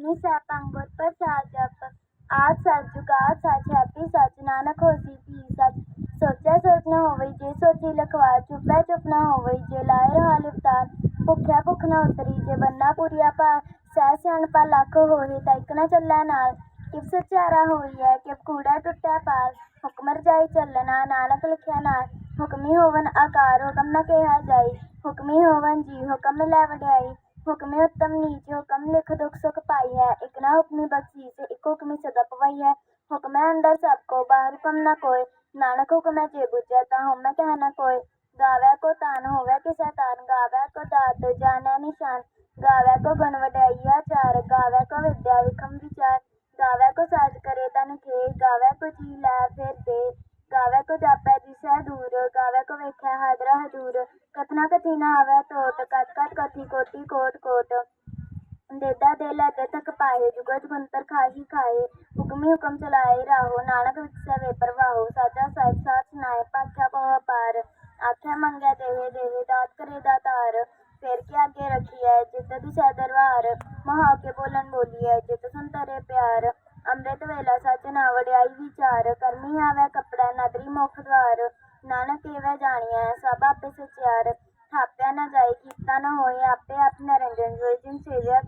अग्नि सापांग गोत्पर साज आज साज जुगाद साज हैप्पी साज। नानक हो सी पी सोचा सोच हो वही जे सोची लखवार। चुपै चुप हो वही जे लाए रहा लिफ्तार भुख्या भुख ना उतरी, जे बन्ना पूरिया पा सह सियाणपा लख होए तक ना चलै नाल। किब सचारा होई है, किब कूड़ा टुटै पाल हुक्म रजाई चलना, नानक लिखिया नाल हुक्मी होवन आकार, हुक्म ना कहा जाई। हुक्मी होवन जी, हुक्म लै वड्याई हुक्म उत्तम नीच हुक्म लिख दुख सुख पाई है इकना हुक्मी बख्शीस एक हुक्मी सदा पवाई है। हुक्म अंदर सबको, बाहर हुक्म न कोई। नानक हुक्म है जे बुझे ता हम कह न कोई। गावे को तान होवे कि सैतान गावे को दात, जाने निशान। गावे को गुण वडैया चार गावे को विद्या विखम विचार। गावै को साज करे तन खे गावै को जी लै फिर दे गावे को जापे दिशा दूर। एक व्याख्याद्र हजूर। कथना कथीना आवे तोत कत कत कथी कोटी कोट कोट देदा दे लद तक पाए जुगत गुंतर खाही खाए। हुक्मी हुक्म चलाए राहो, नानक विकसा वे परवाहो साजा साहिब साच नाय पाख्या पह पार। आख्या मंगया देवे देवे दात करे दातार फिर के आगे रखी है, जित दिशा दरबार। महा के बोलन बोली है, जित संतरे प्यार। अमृत वेला सच ना वड्याई विचार। करमी आवे कपड़ा, नदरी मुख द्वार। ਨਾਨਕ ਏਵੈ ਜਾਣੀਐ? ਸਭ ਆਪੇ ਸਚਿਆਰ। ਥਾਪਿਆ ਨਾ ਜਾਏ, ਕੀਤਾ ਨਾ ਹੋਏ, ਆਪੇ ਆਪ ਨਿਰੰਜਨ ਜੋਈ ਜਿਨ ਸੇਵਿਆ